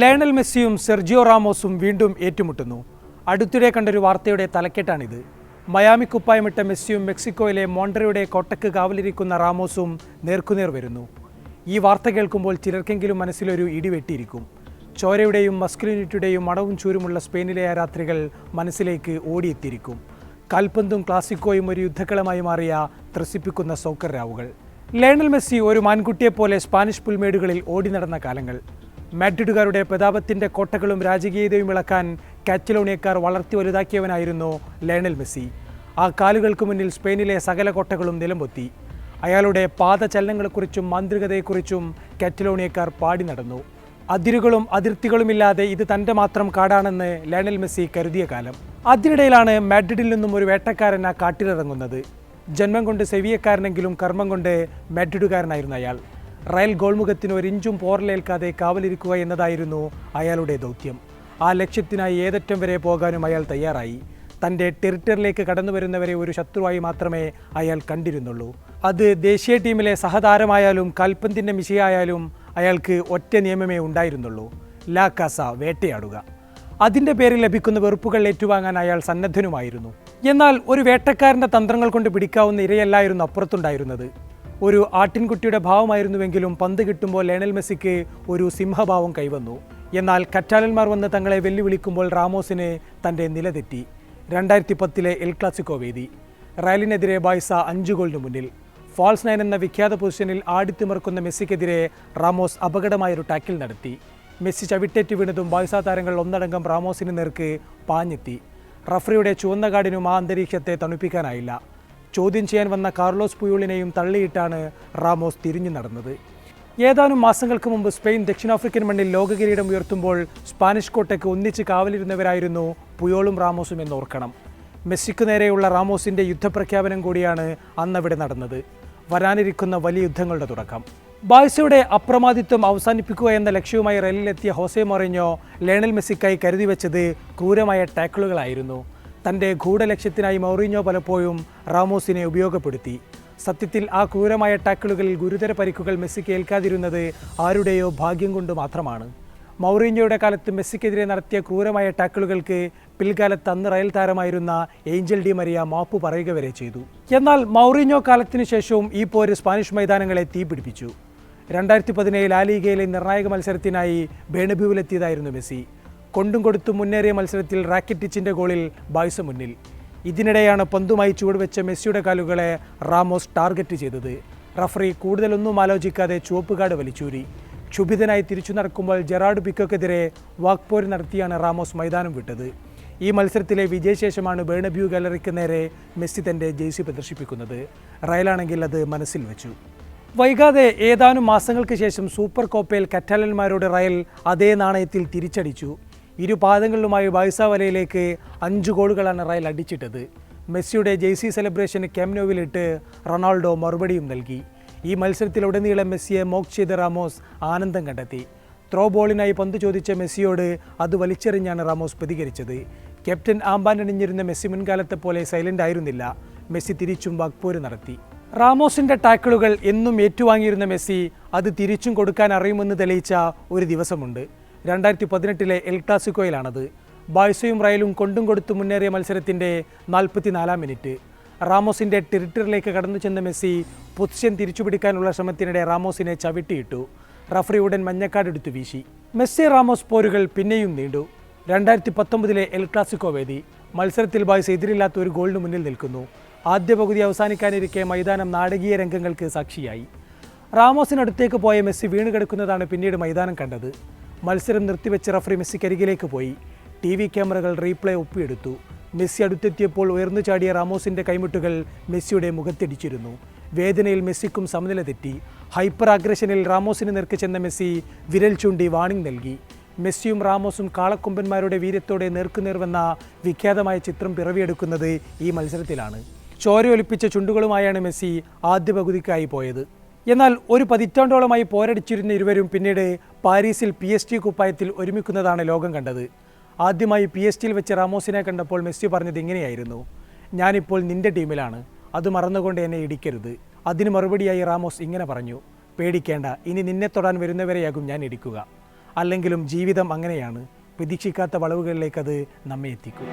Lionel മെസ്സിയും Sergio റാമോസും വീണ്ടും ഏറ്റുമുട്ടുന്നു. അടുത്തിടെ കണ്ടൊരു വാർത്തയുടെ തലക്കെട്ടാണിത്. മയാമി കുപ്പായമിട്ട മെസ്സിയും മെക്സിക്കോയിലെ മോണ്ടറയുടെ കോട്ടക്ക് കാവലിരിക്കുന്ന റാമോസും നേർക്കുനേർ വരുന്നു. ഈ വാർത്ത കേൾക്കുമ്പോൾ ചിലർക്കെങ്കിലും മനസ്സിലൊരു ഇടിവെട്ടിയിരിക്കും ചോരയുടെയും മസ്കുലിനിറ്റിയുടെയും മണവും ചൂരുമുള്ള സ്പെയിനിലെ ആ രാത്രികൾ മനസ്സിലേക്ക് ഓടിയെത്തിയിരിക്കും. കാൽപന്തും ക്ലാസിക്കോയും ഒരു യുദ്ധക്കളമായി മാറിയ ത്രസിപ്പിക്കുന്ന സൗക്കർ രാവുകൾ. ലയണൽ മെസ്സി ഒരു മാൻകുട്ടിയെപ്പോലെ സ്പാനിഷ് പുൽമേടുകളിൽ ഓടി നടന്ന കാലങ്ങൾ. മാഡ്രിഡുകാരുടെ പ്രതാപത്തിന്റെ കോട്ടകളും രാജകീയതയും ഇളക്കാൻ കാറ്റലോണിയക്കാർ വളർത്തി വലുതാക്കിയവനായിരുന്നു ലയണൽ മെസ്സി. ആ കാലുകൾക്ക് മുന്നിൽ സ്പെയിനിലെ സകല കോട്ടകളും നിലംപൊത്തി. അയാളുടെ പാദചലനങ്ങളെക്കുറിച്ചും മാന്ത്രികതയെക്കുറിച്ചും കാറ്റലോണിയക്കാർ പാടി നടന്നു. അതിരുകളും അതിർത്തികളുമില്ലാതെ ഇത് തന്റെ മാത്രം കാടാണെന്ന് ലയണൽ മെസ്സി കരുതിയ കാലം. അതിനിടയിലാണ് മാഡ്രിഡിൽ നിന്നും ഒരു വേട്ടക്കാരൻ ആ കാട്ടിലിറങ്ങുന്നത്. ജന്മം കൊണ്ട് സെവിയക്കാരനെങ്കിലും കർമ്മം കൊണ്ട് മാഡ്രിഡുകാരനായിരുന്നു അയാൾ. റയൽ ഗോൾമുഖത്തിന് ഒരിഞ്ചും പോറലേൽക്കാതെ കാവലിരിക്കുക എന്നതായിരുന്നു അയാളുടെ ദൗത്യം. ആ ലക്ഷ്യത്തിനായി ഏതറ്റം വരെ പോകാനും അയാൾ തയ്യാറായി. തന്റെ ടെറിറ്ററിലേക്ക് കടന്നു വരുന്നവരെ ഒരു ശത്രുവായി മാത്രമേ അയാൾ കണ്ടിരുന്നുള്ളൂ. അത് ദേശീയ ടീമിലെ സഹതാരമായാലും കൽപ്പന്തിന്റെ മിശയായാലും അയാൾക്ക് ഒറ്റ നിയമമേ ഉണ്ടായിരുന്നുള്ളൂ. ലാ കാസ വേട്ടയാടുക. അതിന്റെ പേരിൽ ലഭിക്കുന്ന വെറുപ്പുകൾ ഏറ്റുവാങ്ങാൻ അയാൾ സന്നദ്ധനുമായിരുന്നു. എന്നാൽ ഒരു വേട്ടക്കാരന്റെ തന്ത്രങ്ങൾ കൊണ്ട് പിടിക്കാവുന്ന ഇരയല്ലായിരുന്നു അപ്പുറത്തുണ്ടായിരുന്നത്. ഒരു ആട്ടിൻകുട്ടിയുടെ ഭാവമായിരുന്നുവെങ്കിലും പന്ത് കിട്ടുമ്പോൾ ലയണൽ മെസ്സിക്ക് ഒരു സിംഹഭാവം കൈവന്നു. എന്നാൽ കറ്റാലന്മാർ വന്ന് തങ്ങളെ വെല്ലുവിളിക്കുമ്പോൾ റാമോസിന് തന്റെ നില തെറ്റി. രണ്ടായിരത്തി പത്തിലെ എൽ ക്ലാസിക്കോ വേദി. റയലിനെതിരെ ബായ്സ അഞ്ച് ഗോളിന് മുന്നിൽ. ഫാൾസ് നയൻ എന്ന വിഖ്യാത പൊസിഷനിൽ ആടിത്തിമർക്കുന്ന മെസ്സിക്കെതിരെ റാമോസ് അപകടമായൊരു ടാക്കിൽ നടത്തി. മെസ്സി ചവിട്ടേറ്റ് വീണതും ബായ്സ താരങ്ങൾ ഒന്നടങ്കം റാമോസിന് നേർക്ക് പാഞ്ഞെത്തി. റഫറിയുടെ ചുവന്ന കാടിനും ആ അന്തരീക്ഷത്തെ തണുപ്പിക്കാനായില്ല. ചോദ്യം ചെയ്യാൻ വന്ന കാർലോസ് പുയോളിനെയും തള്ളിയിട്ടാണ് റാമോസ് തിരിഞ്ഞു നടന്നത്. ഏതാനും മാസങ്ങൾക്ക് മുമ്പ് സ്പെയിൻ ദക്ഷിണാഫ്രിക്കൻ മണ്ണിൽ ലോകകിരീടം ഉയർത്തുമ്പോൾ സ്പാനിഷ് കോട്ടയ്ക്ക് ഒന്നിച്ച് കാവലിരുന്നവരായിരുന്നു പുയോളും റാമോസും എന്നോർക്കണം. മെസ്സിക്ക് നേരെയുള്ള റാമോസിന്റെ യുദ്ധപ്രഖ്യാപനം കൂടിയാണ് അന്നവിടെ നടന്നത്. വരാനിരിക്കുന്ന വലിയ യുദ്ധങ്ങളുടെ തുടക്കം. ബാഴ്സയുടെ അപ്രമാദിത്വം അവസാനിപ്പിക്കുക എന്ന ലക്ഷ്യവുമായി റെയിലിലെത്തിയ ഹോസെ മൊറിഞ്ഞോ ലയണൽ മെസ്സിക്കായി കരുതി വെച്ചത് ക്രൂരമായ ടാക്കിളുകളായിരുന്നു. തന്റെ ഗൂഢലക്ഷ്യത്തിനായി മൗറീഞ്ഞോ പലപ്പോഴും റാമോസിനെ ഉപയോഗപ്പെടുത്തി. സത്യത്തിൽ ആ ക്രൂരമായ ടാക്കിളുകളിൽ ഗുരുതര പരിക്കുകൾ മെസ്സിക്ക് ഏൽക്കാതിരുന്നത് ആരുടെയോ ഭാഗ്യം കൊണ്ട് മാത്രമാണ്. മൗറീഞ്ഞോയുടെ കാലത്ത് മെസ്സിക്കെതിരെ നടത്തിയ ക്രൂരമായ ടാക്കിളുകൾക്ക് പിൽക്കാലത്ത് അന്ന് റയൽ താരമായിരുന്ന ഏഞ്ചൽ ഡി മരിയ മാപ്പ് പറയുക വരെ ചെയ്തു. എന്നാൽ മൗറീഞ്ഞോ കാലത്തിനു ശേഷവും ഈ പോര് സ്പാനിഷ് മൈതാനങ്ങളെ തീപിടിപ്പിച്ചു. രണ്ടായിരത്തി പതിനേഴ് ലാലിഗയിലെ നിർണായക മത്സരത്തിനായി ബേണബ്യൂവിലെത്തിയതായിരുന്നു മെസ്സി. കൊണ്ടും കൊടുത്തും മുന്നേറിയ മത്സരത്തിൽ റാക്കറ്റിച്ചിന്റെ ഗോളിൽ ബായ്സ മുന്നിൽ. ഇതിനിടെയാണ് പന്തുമായി ചുവടുവെച്ച മെസ്സിയുടെ കാലുകളെ റാമോസ് ടാർഗറ്റ് ചെയ്തത്. റഫറി കൂടുതലൊന്നും ആലോചിക്കാതെ ചുവപ്പ് കാർഡ് വലിച്ചൂരി. ക്ഷുഭിതനായി തിരിച്ചു നടക്കുമ്പോൾ ജെറാഡ് പിക്കോക്കെതിരെ വാക്പോര് നടത്തിയാണ് റാമോസ് മൈതാനം വിട്ടത്. ഈ മത്സരത്തിലെ വിജയശേഷമാണ് ബേണബ്യൂ ഗാലറിക്ക് നേരെ മെസ്സി തന്റെ ജേഴ്സി പ്രദർശിപ്പിക്കുന്നത്. റയലാണെങ്കിൽ അത് മനസ്സിൽ വെച്ചു. വൈകാതെ ഏതാനും മാസങ്ങൾക്ക് ശേഷം സൂപ്പർ കോപ്പയിൽ കറ്റാലന്മാരോട് റയൽ അതേ നാണയത്തിൽ തിരിച്ചടിച്ചു. ഇരു പാദങ്ങളിലുമായി വലയിലേക്ക് അഞ്ച് ഗോളുകളാണ് റയൽ അടിച്ചിട്ടത്. മെസ്സിയുടെ ജെയ്സി സെലിബ്രേഷന് ക്യാമ്നോവിലിട്ട് റൊണാൾഡോ മറുപടിയും നൽകി. ഈ മത്സരത്തിലുടനീളം മെസ്സിയെ മോക്ക് ചെയ്ത റാമോസ് ആനന്ദം കണ്ടെത്തി. ത്രോ ബോളിനായി പന്ത് ചോദിച്ച മെസ്സിയോട് അത് വലിച്ചെറിഞ്ഞാണ് റാമോസ് പ്രതികരിച്ചത്. ക്യാപ്റ്റൻ ആംബാൻ അണിഞ്ഞിരുന്ന മെസ്സി മുൻകാലത്തെ പോലെ സൈലന്റ് ആയിരുന്നില്ല. മെസ്സി തിരിച്ചും വാക്പോര് നടത്തി. റാമോസിന്റെ ടാക്കിളുകൾ എന്നും ഏറ്റുവാങ്ങിയിരുന്ന മെസ്സി അത് തിരിച്ചും കൊടുക്കാൻ അറിയുമെന്ന് തെളിയിച്ച ഒരു ദിവസമുണ്ട്. രണ്ടായിരത്തി പതിനെട്ടിലെ എൽ ക്ലാസിക്കോയിലാണത്. ബാഴ്സയും റയലും കൊണ്ടും കൊടുത്ത് മുന്നേറിയ മത്സരത്തിന്റെ നാൽപ്പത്തിനാലാം മിനിറ്റ്. റാമോസിന്റെ ടെറിട്ടറിയിലേക്ക് കടന്നു ചെന്ന മെസ്സി പൊസിഷൻ തിരിച്ചുപിടിക്കാനുള്ള ശ്രമത്തിനിടെ റാമോസിനെ ചവിട്ടിയിട്ടു. റഫറി ഉടൻ മഞ്ഞക്കാട് എടുത്തു വീശി. മെസ്സി റാമോസ് പോരുകൾ പിന്നെയും നീണ്ടു. രണ്ടായിരത്തി പത്തൊമ്പതിലെ എൽ ക്ലാസിക്കോ വേദി. മത്സരത്തിൽ ബായ്സ് എതിരില്ലാത്ത ഒരു ഗോളിന് മുന്നിൽ നിൽക്കുന്നു. ആദ്യ പകുതി അവസാനിക്കാനിരിക്കെ മൈതാനം നാടകീയ രംഗങ്ങൾക്ക് സാക്ഷിയായി. റാമോസിനടുത്തേക്ക് പോയ മെസ്സി വീണ് കിടക്കുന്നതാണ് പിന്നീട് മൈതാനം കണ്ടത്. മത്സരം നിർത്തിവെച്ച റഫറി മെസ്സിക്കരികിലേക്ക് പോയി. ടി വി ക്യാമറകൾ റീപ്ലേ ഒപ്പിയെടുത്തു. മെസ്സി അടുത്തെത്തിയപ്പോൾ ഉയർന്നു ചാടിയ റാമോസിന്റെ കൈമുട്ടുകൾ മെസ്സിയുടെ മുഖത്തിടിച്ചിരുന്നു. വേദനയിൽ മെസ്സിക്കും സമനില തെറ്റി. ഹൈപ്പർ അഗ്രഷനിൽ റാമോസിന് നേർക്ക് ചെന്ന മെസ്സി വിരൽ ചൂണ്ടി വാണിംഗ് നൽകി. മെസ്സിയും റാമോസും കാളക്കൊമ്പന്മാരുടെ വീര്യത്തോടെ നേർക്കുനേർവെന്ന വിഖ്യാതമായ ചിത്രം പിറവിയെടുക്കുന്നത് ഈ മത്സരത്തിലാണ്. ചോരയൊലിപ്പിച്ച ചുണ്ടുകളുമായാണ് മെസ്സി ആദ്യ പകുതിക്കായി പോയത്. എന്നാൽ ഒരു പതിറ്റാണ്ടോളമായി പോരടിച്ചിരുന്ന ഇരുവരും പിന്നീട് പാരീസിൽ പി എസ് ടി കുപ്പായത്തിൽ ഒരുമിക്കുന്നതാണ് ലോകം കണ്ടത്. ആദ്യമായി പി എസ് ടിയിൽ വെച്ച് റാമോസിനെ കണ്ടപ്പോൾ മെസ്സി പറഞ്ഞത് ഇങ്ങനെയായിരുന്നു ഞാനിപ്പോൾ നിന്റെ ടീമിലാണ് അത് മറന്നുകൊണ്ട് എന്നെ ഇടിക്കരുത്. അതിന് മറുപടിയായി റാമോസ് ഇങ്ങനെ പറഞ്ഞു പേടിക്കേണ്ട ഇനി നിന്നെ തൊടാൻ വരുന്നവരെയാകും ഞാൻ ഇടിക്കുക. അല്ലെങ്കിലും ജീവിതം അങ്ങനെയാണ് പ്രതീക്ഷിക്കാത്ത വളവുകളിലേക്ക് അത് നമ്മെ എത്തിക്കും.